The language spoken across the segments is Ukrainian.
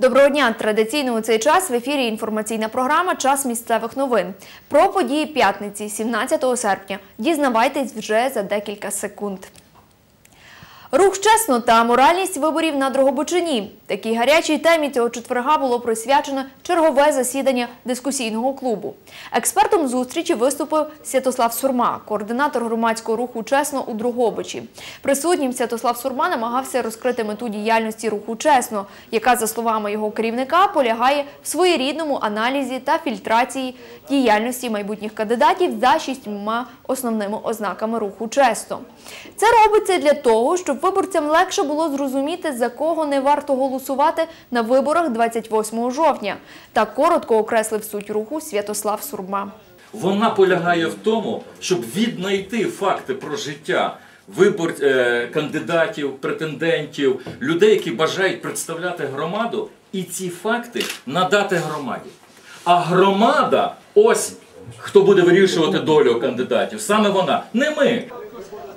Доброго дня! Традиційно у цей час в ефірі інформаційна програма Час місцевих новин. Про події п'ятниці, 17 серпня. Дізнавайтесь вже за декілька секунд. Рух чесно та моральність виборів на Дрогобичині. Такій гарячій темі цього четверга було присвячено чергове засідання дискусійного клубу. Експертом зустрічі виступив Святослав Сурма, координатор громадського руху чесно у Дрогобичі. Присутнім Святослав Сурма намагався розкрити мету діяльності руху чесно, яка, за словами його керівника, полягає в своєрідному аналізі та фільтрації діяльності майбутніх кандидатів за шістьма основними ознаками руху чесно. Це робиться для того, щоб виборцям легше було зрозуміти, за кого не варто голосувати на виборах 28 жовтня. Так коротко окреслив суть руху Святослав Сурма. Вона полягає в тому, щоб віднайти факти про життя вибор е, кандидатів, претендентів, людей, які бажають представляти громаду, і ці факти надати громаді. А громада, ось хто буде вирішувати долю кандидатів, саме вона, не ми.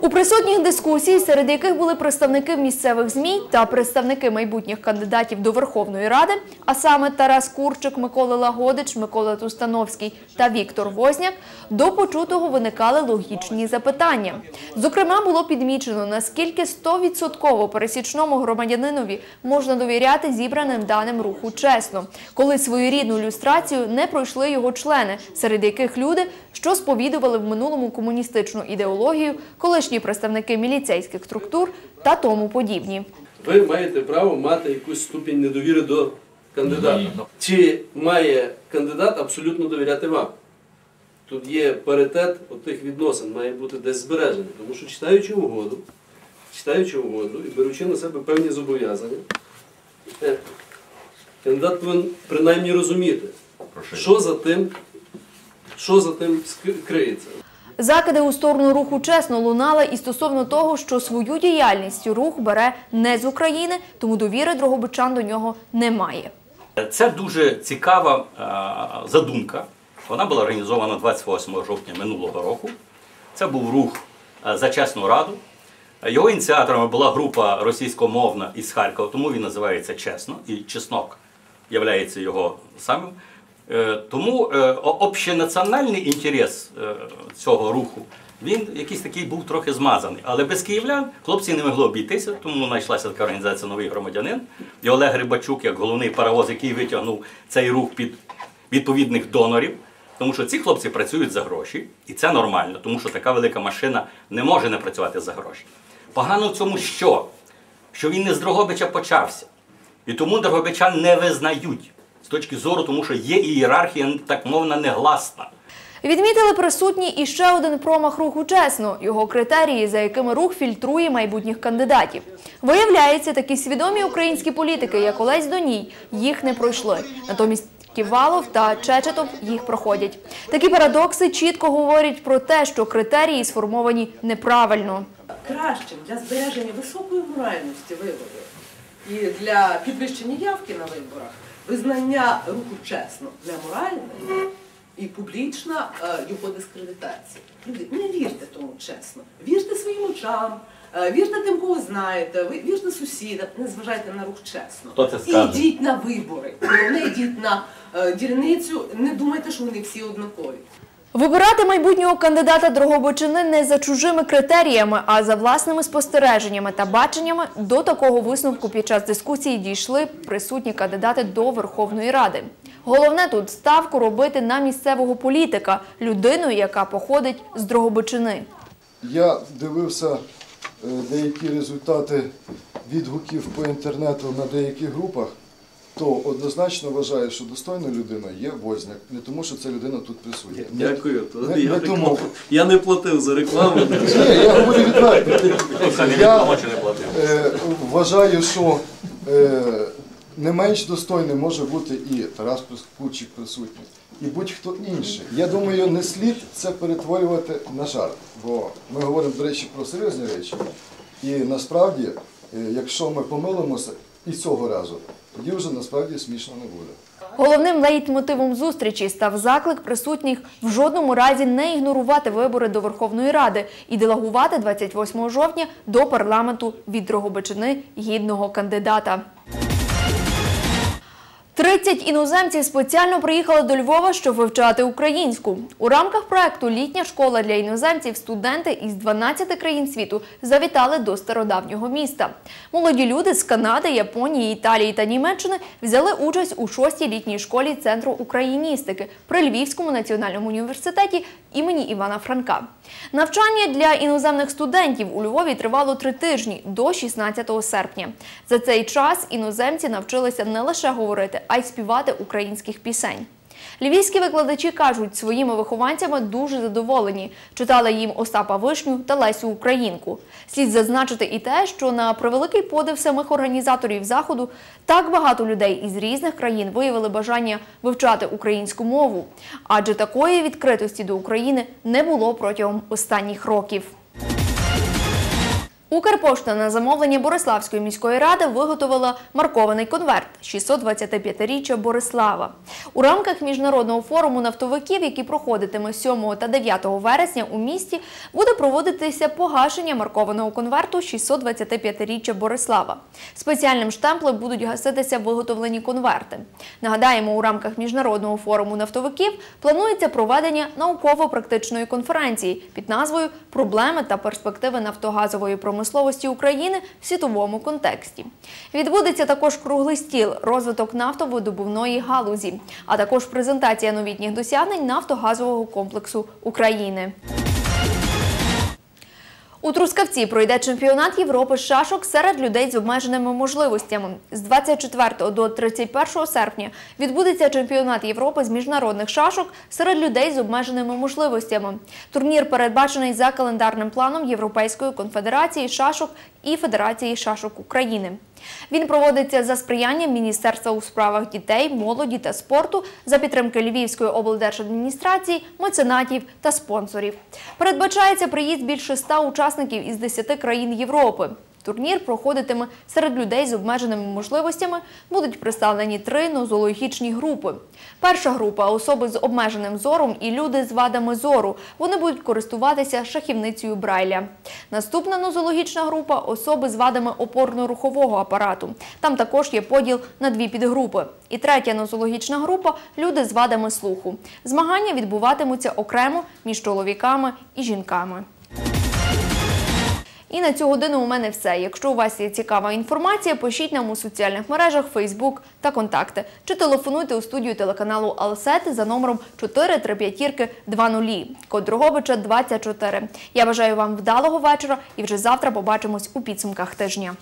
У присутніх дискусій, серед яких були представники місцевих ЗМІ та представники майбутніх кандидатів до Верховної Ради, а саме Тарас Курчик, Микола Лагодич, Микола Тустановський та Віктор Возняк, до почутого виникали логічні запитання. Зокрема, було підмічено, наскільки 100% пересічному громадянинові можна довіряти зібраним даним руху чесно, коли своєрідну люстрацію не пройшли його члени, серед яких люди, що сповідували в минулому комуністичну ідеологію, колишні представники міліцейських структур та тому подібні. Ви маєте право мати якусь ступінь недовіри до кандидата. Ну. Чи має кандидат абсолютно довіряти вам? Тут є паритет тих відносин, має бути десь збережений. Тому що читаючи угоду, читаючи угоду і беручи на себе певні зобов'язання, е, кандидат повинен принаймні розуміти, що за тим, що за тим криється. Закиди у сторону руху чесно лунали і стосовно того, що свою діяльність рух бере не з України, тому довіри Дрогобичан до нього немає. Це дуже цікава е, задумка. Вона була організована 28 жовтня минулого року. Це був рух е, за чесну раду. Його ініціаторами була група російськомовна із Харкова, тому він називається Чесно, і чеснок є його самим. Е, Тому е, общенаціональний інтерес е, цього руху він якийсь такий був трохи змазаний. Але без київлян хлопці не могли обійтися, тому знайшлася така організація Новий громадянин. І Олег Рибачук, як головний паровоз, який витягнув цей рух під відповідних донорів. Тому що ці хлопці працюють за гроші, і це нормально, тому що така велика машина не може не працювати за гроші. Погано в цьому що? Що він не з Дрогобича почався. І тому Дрогобичан не визнають точки зору, тому що є ієрархія, так мовна, негласна. Відмітили присутні і ще один промах руху чесно, його критерії, за якими рух фільтрує майбутніх кандидатів. Виявляється, такі свідомі українські політики, як Олесь Доній, їх не пройшли. Натомість Ківалов та Чечетов їх проходять. Такі парадокси чітко говорять про те, що критерії сформовані неправильно. кращим для збереження високої моральності виборів і для підвищення явки на виборах визнання руху чесно неморальним і публічна е, його дискредитація. Люди, не вірте тому чесно. Вірте своїм очам, е, вірте тим, кого знаєте, вірте сусідам, не зважайте на рух чесно. Хто це І скаже? йдіть на вибори. Не йдіть на е, дільницю, не думайте, що вони всі однакові. Вибирати майбутнього кандидата Дрогобичини не за чужими критеріями, а за власними спостереженнями та баченнями до такого висновку під час дискусії дійшли присутні кандидати до Верховної Ради. Головне тут ставку робити на місцевого політика, людину, яка походить з Дрогобичини. Я дивився е, деякі результати відгуків по інтернету на деяких групах, то однозначно вважаю, що достойною людиною є Возняк. Не тому, що ця людина тут присутня. Дякую. То Не, я, не так- тому. я не платив за рекламу. Ні, я говорю відверто. Я е, вважаю, що е, не менш достойним може бути і Тарас Курчик присутній, і будь-хто інший. Я думаю, не слід це перетворювати на жарт, бо ми говоримо, до речі, про серйозні речі. І насправді, е, якщо ми помилимося і цього разу, тоді вже насправді смішно не буде. Головним лейтмотивом зустрічі став заклик присутніх в жодному разі не ігнорувати вибори до Верховної Ради і делегувати 28 жовтня до парламенту від Дрогобичини гідного кандидата. 30 іноземців спеціально приїхали до Львова, щоб вивчати українську. У рамках проекту Літня школа для іноземців студенти із 12 країн світу завітали до стародавнього міста. Молоді люди з Канади, Японії, Італії та Німеччини взяли участь у шостій літній школі Центру україністики при Львівському національному університеті імені Івана Франка. Навчання для іноземних студентів у Львові тривало три тижні до 16 серпня. За цей час іноземці навчилися не лише говорити, а й співати українських пісень. Львівські викладачі кажуть, своїми вихованцями дуже задоволені. Читали їм Остапа Вишню та Лесю Українку. Слід зазначити і те, що на превеликий подив самих організаторів заходу так багато людей із різних країн виявили бажання вивчати українську мову, адже такої відкритості до України не було протягом останніх років. Укрпошта на замовлення Бориславської міської ради виготовила маркований конверт 625-річчя Борислава. У рамках міжнародного форуму нафтовиків, який проходитиме 7 та 9 вересня у місті, буде проводитися погашення маркованого конверту 625-річчя Борислава. Спеціальним штемплем будуть гаситися виготовлені конверти. Нагадаємо, у рамках міжнародного форуму нафтовиків планується проведення науково-практичної конференції під назвою Проблеми та перспективи нафтогазової промисловості України в світовому контексті. Відбудеться також круглий стіл розвиток нафтовидобувної галузі, а також презентація новітніх досягнень нафтогазового комплексу України. У Трускавці пройде чемпіонат Європи з шашок серед людей з обмеженими можливостями. З 24 до 31 серпня відбудеться чемпіонат Європи з міжнародних шашок серед людей з обмеженими можливостями. Турнір передбачений за календарним планом Європейської конфедерації шашок і Федерації шашок України. Він проводиться за сприянням Міністерства у справах дітей, молоді та спорту за підтримки Львівської облдержадміністрації, меценатів та спонсорів. Передбачається приїзд більше ста учасників із 10 країн Європи. Турнір проходитиме серед людей з обмеженими можливостями. Будуть представлені три нозологічні групи. Перша група особи з обмеженим зором і люди з вадами зору. Вони будуть користуватися шахівницею Брайля. Наступна нозологічна група особи з вадами опорно-рухового апарату. Там також є поділ на дві підгрупи. І третя нозологічна група люди з вадами слуху. Змагання відбуватимуться окремо між чоловіками і жінками. І на цю годину у мене все. Якщо у вас є цікава інформація, пишіть нам у соціальних мережах Фейсбук та контакти. Чи телефонуйте у студію телеканалу Алсет за номером 43520, код Дрогобича 24. Я бажаю вам вдалого вечора і вже завтра побачимось у підсумках тижня.